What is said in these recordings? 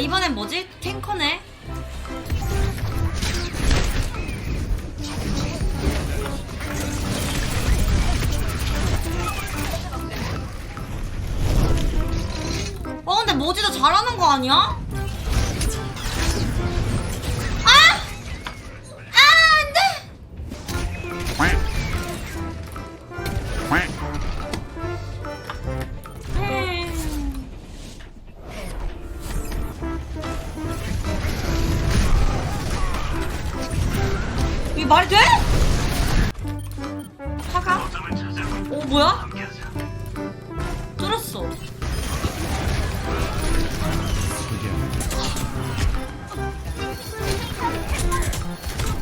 이번엔 뭐지? 탱커네. 어 근데 모지도 잘하는 거 아니야? 말이 돼? 화가? 어 뭐야? 뚫었어.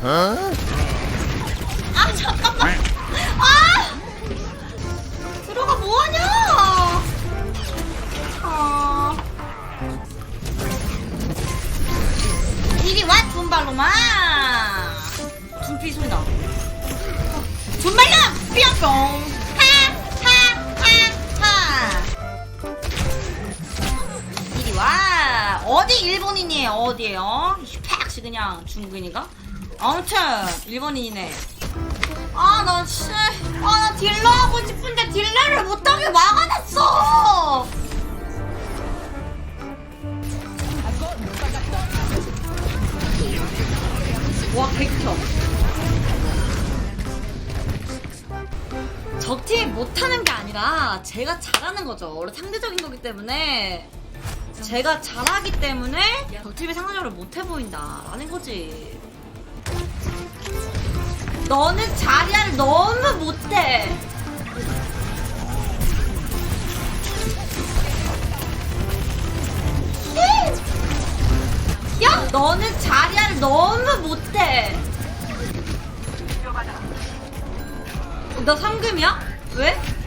아 잠깐만. 어디 일본인이에요? 어디에요? 팍시 그냥 중국인인가? 아무튼 일본인이네. 아, 나 씨. 아, 나 딜러 하고 싶은데 딜러를 못하게 막아놨어. 와, 백혀. 적팀이 못하는 게 아니라 제가 잘하는 거죠. 원래 상대적인 거기 때문에 제가 잘하기 때문에 적팀이 상대적으로 못해 보인다라는 거지. 너는 자리를 너무 못해. 야, 너는 자리를 너무 못해. 너 상금이야? 왜?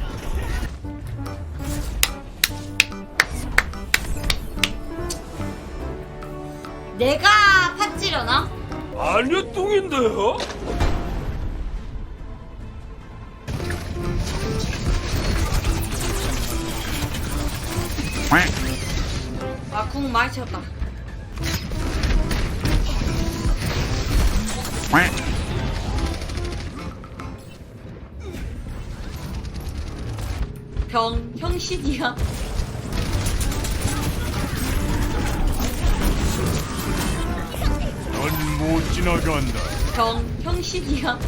내가 팥지려나? 아니요 뚱인데요? 아, 궁 많이 채웠다. 병, 형신이야. 넌 못 지나간다. 병, 형신이야.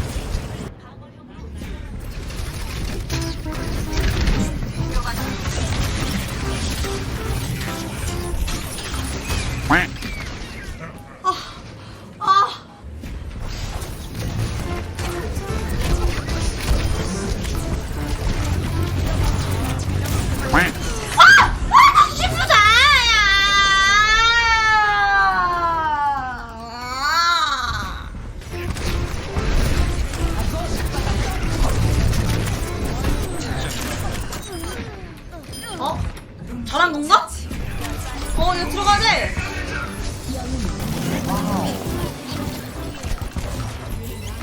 어? 잘한 건가? 어, 이거 들어가야 돼!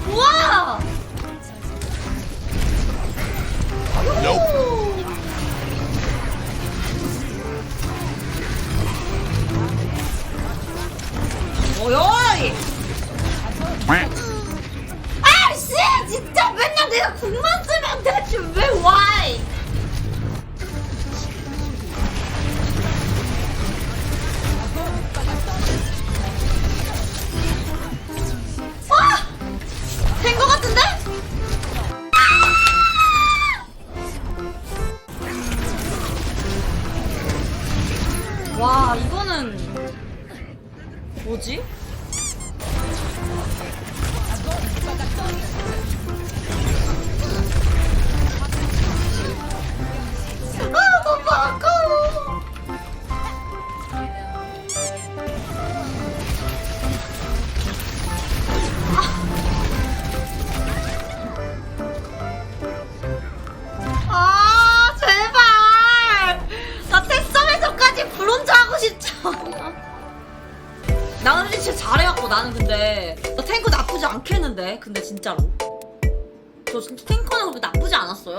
우와! 오! 오요이! 아 씨! 진짜 맨날 내가 국만 쓰면 되지 왜 와이! 와! 뭐 탱커는 그렇게 나쁘지 않았어요.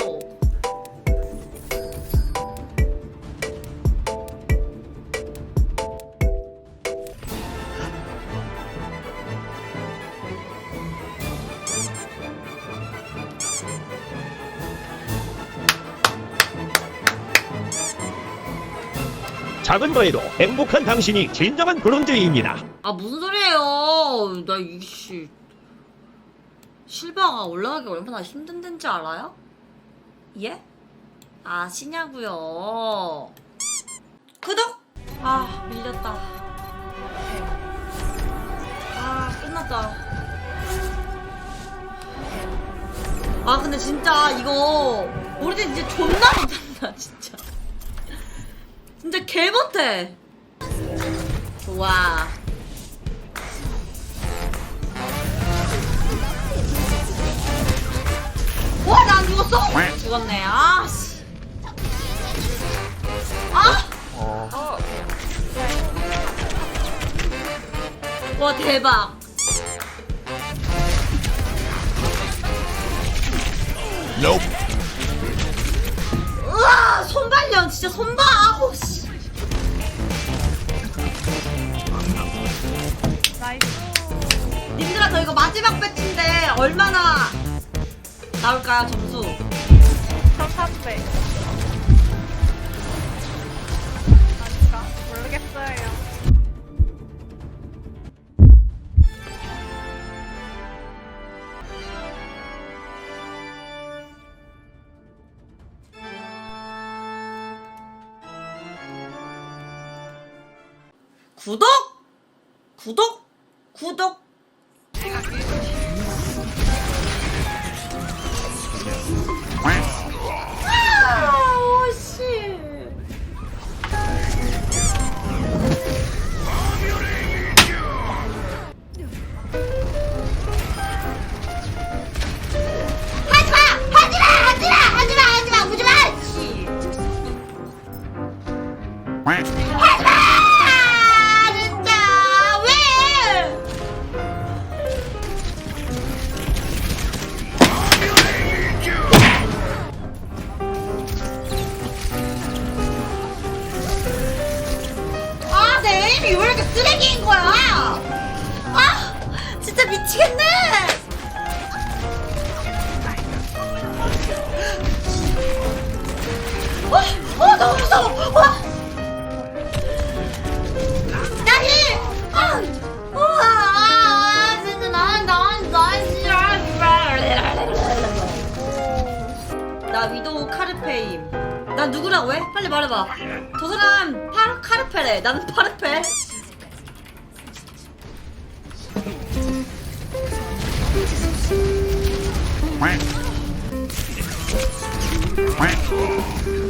작은 거에도 행복한 당신이 진정한 브론즈입니다. 아 무슨 소리예요? 나 이씨. 실버가 올라가기 얼마나 힘든 데인지 알아요? 예? 아시냐고요? 구독! 아 밀렸다. 아 끝났다. 아 근데 진짜 이거 우리 팀 진짜 존나 못한다 진짜. 진짜 개 못해. 좋아. 죽었어? 죽었네. 아, 씨. 아! 와, 대박. 우와, 손발령 진짜 손봐. 아우, 씨. 님들아, 저 이거 마지막 나올까요, 점수? 1300. 아닌가? 모르겠어요. 구독! 구독! 구독! 하지마! 하지마! 하지마! 하지마! 하지마! 오지마! 씨. 하지마! 진짜 왜? 아, 내 에임이 왜 이렇게 쓰레기인 거야? 아, 진짜 미치겠네. 어, 어, 너무 무서워. 와. 아! 난, 난, 난, 진짜. 나 위도우 카르페임. 난 누구라고 해? 빨리 말해봐. 저 사람 파, 카르페래. 나는 파르페. Quack. Quack.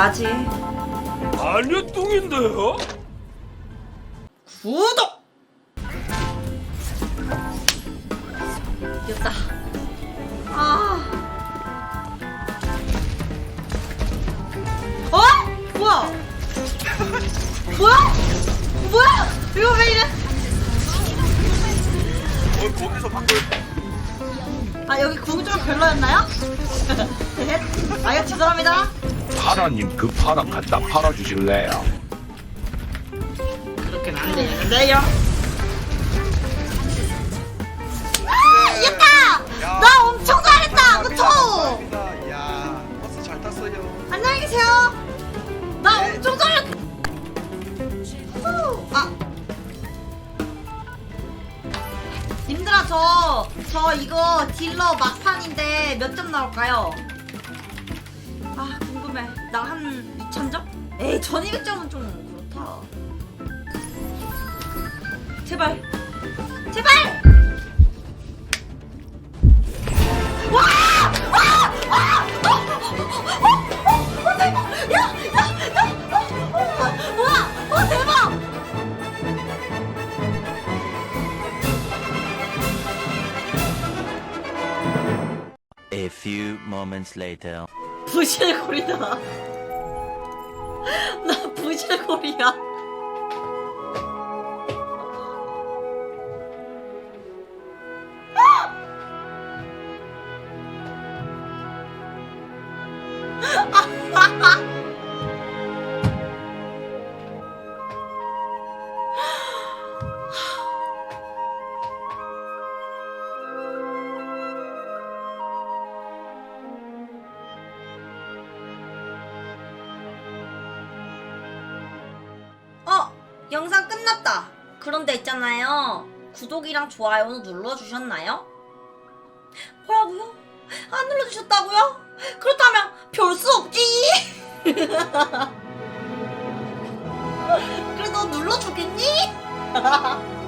나지. 아니요 뚱인데요? 구독! 이겼다. 아. 어? 뭐야? 뭐야? 뭐야? 이거 왜 이래? 어 거기서 바꿔 아 여기 구조가 별로였나요? 아 죄송합니다. 파라님 그 파라 갖다 팔아주실래요? 그렇게는 안 되는데요. 아 이겼다! 나 엄청 잘했다, 그쵸? 야 버스 잘 탔어요. 안녕히 계세요. 나 엄청 잘했. 후, 아. 님들아 저, 저 이거 딜러 막판인데 몇 점 나올까요? 아 궁금해. 나 한 2,000점? 에이 1200점은 좀 그렇다. 제발. 제발! 와! 와! 뭐야? 어 대박! A few moments later. 부실골이다. 나 부실골이야. 어, 영상 끝났다. 그런데 있잖아요. 구독이랑 좋아요는 눌러주셨나요? 뭐라고요? 안 눌러주셨다고요? 그렇다면 별 수 없지. 그래도 눌러주겠니?